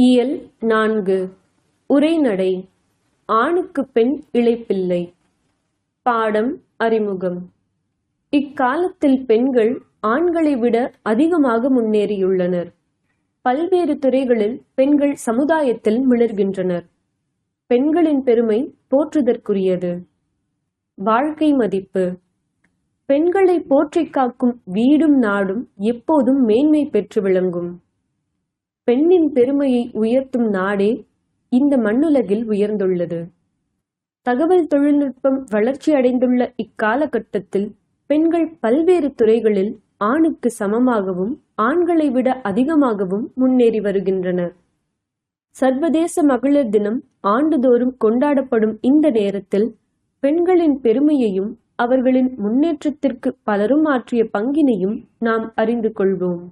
இயல் நான்கு. உரைநடை. ஆணுக்கு பெண் இழைப்பில்லை. பாடம் அறிமுகம். இக்காலத்தில் பெண்கள் ஆண்களை விட அதிகமாக முன்னேறியுள்ளனர். பல்வேறு துறைகளில் பெண்கள் சமுதாயத்தில் மிளர்கின்றனர். பெண்களின் பெருமை போற்றுதற்குரியது. வாழ்க்கை மதிப்பு. பெண்களை போற்றிக் காக்கும் வீடும் நாடும் எப்போதும் மேன்மை பெற்று விளங்கும். பெண்ணின் பெருமையை உயர்த்தும் நாடே இந்த மண்ணுலகில் உயர்ந்துள்ளது. தகவல் தொழில்நுட்பம் வளர்ச்சி அடைந்துள்ள இக்காலகட்டத்தில் பெண்கள் பல்வேறு துறைகளில் ஆணுக்கு சமமாகவும் ஆண்களை விட அதிகமாகவும் முன்னேறி வருகின்றனர் சர்வதேச மகளிர் தினம் ஆண்டுதோறும் கொண்டாடப்படும் இந்த நேரத்தில் பெண்களின் பெருமையையும் அவர்களின் முன்னேற்றத்திற்கு பலரும் ஆற்றிய பங்கினையும் நாம் அறிந்து கொள்வோம்.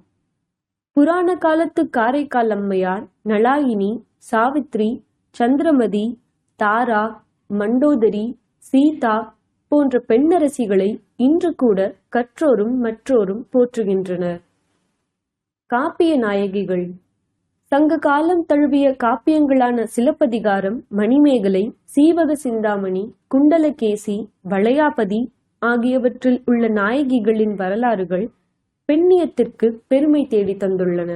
புராண காலத்து காரைக்கால் அம்மையார் நளாயினி சாவித்ரி சந்திரமதி தாரா மண்டோதரி சீதா போன்ற பெண்ணரசிகளை இன்று கூட கற்றோரும் மற்றோரும் போற்றுகின்றனர். காப்பிய நாயகிகள். சங்க காலம் தழுவிய காப்பியங்களான சிலப்பதிகாரம் மணிமேகலை சீவக சிந்தாமணி குண்டலகேசி வளையாபதி ஆகியவற்றில் உள்ள நாயகிகளின் வரலாறுகள் பெண்ணியத்திற்கு பெருமை தேடி தந்துள்ளன.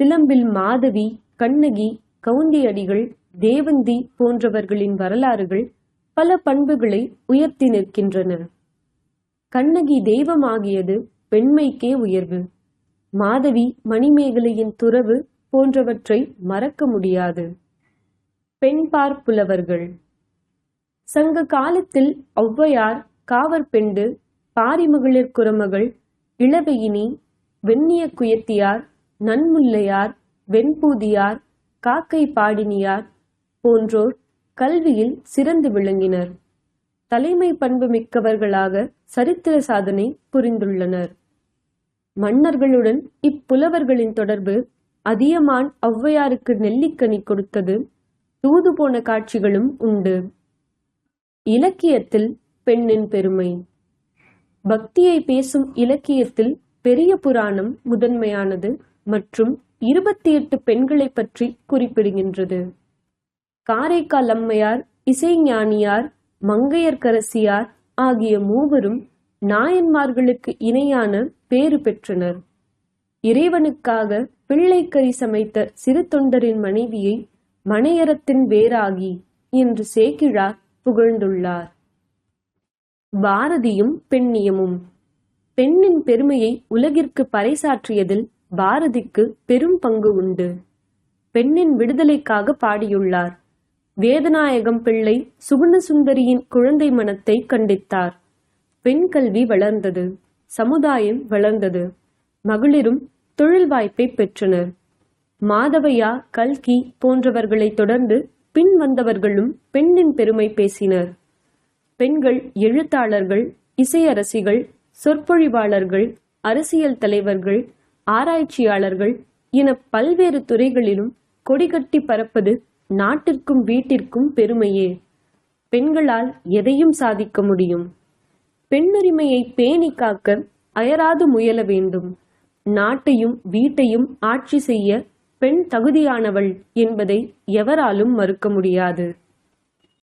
சிலம்பில் மாதவி கண்ணகி கவுந்தியடிகள் தேவந்தி போன்றவர்களின் வரலாறுகள் பல பண்புகளை உயர்த்தி நிற்கின்றன. கண்ணகி தெய்வமாகியது பெண்மைக்கே உயர்வு. மாதவி மணிமேகலையின் துறவு போன்றவற்றை மறக்க முடியாது. பெண்பார் புலவர்கள் சங்க காலத்தில் ஒளவையார் காவற்பெண்டு பாரிமகளிர் குரமகள் இளவெயினி வெண்ணிய குயத்தியார் நன்முல்லையார் வெண்பூதியார் காக்கை பாடினியார் போன்றோர் கல்வியில் சிறந்து விளங்கினர். தலைமை பண்பு மிக்கவர்களாக சரித்திர சாதனை புரிந்துள்ளனர். மன்னர்களுடன் இப்புலவர்களின் தொடர்பு அதியமான் ஔவையாருக்கு நெல்லிக்கனி கொடுத்தது தூது போன காட்சிகளும் உண்டு. இலக்கியத்தில் பெண்ணின் பெருமை. பக்தியை பேசும் இலக்கியத்தில் பெரிய புராணம் முதன்மையானது மற்றும் இருபத்தி எட்டு பெண்களை பற்றி குறிப்பிடுகின்றது. காரைக்கால் அம்மையார் இசைஞானியார் மங்கையர்கரசியார் ஆகிய மூவரும் நாயன்மார்களுக்கு இணையான பேறு பெற்றனர். இறைவனுக்காக பிள்ளைக்கறி சமைத்த சிறு தொண்டரின் மனைவியை மனையரத்தின் வேறாகி என்று சேக்கிழார் புகழ்ந்துள்ளார். பாரதியும் பெண்ணியமும். பெண்ணின் பெருமையை உலகிற்கு பறைசாற்றியதில் பாரதிக்கு பெரும் பங்கு உண்டு. பெண்ணின் விடுதலைக்காக பாடியுள்ளார். வேதநாயகம் பிள்ளை சுகுணசுந்தரியின் குழந்தை மனத்தை கண்டித்தார். பெண் கல்வி வளர்ந்தது சமுதாயம் வளர்ந்தது. மகளிரும் தொழில் வாய்ப்பை பெற்றனர். மாதவையா கல்கி போன்றவர்களை தொடர்ந்து பின் வந்தவர்களும் பெண்ணின் பெருமை பேசினர். பெண்கள் எழுத்தாளர்கள் இசையரசிகள் சொற்பொழிவாளர்கள் அரசியல் தலைவர்கள் ஆராய்ச்சியாளர்கள் என பல்வேறு துறைகளிலும் கொடிகட்டி பறப்பது நாட்டிற்கும் வீட்டிற்கும் பெருமையே. பெண்களால் எதையும் சாதிக்க முடியும். பெண்ணுரிமையை பேணி காக்க அயராது முயல வேண்டும். நாட்டையும் வீட்டையும் ஆட்சி செய்ய பெண் தகுதியானவள் என்பதை எவராலும் மறுக்க முடியாது.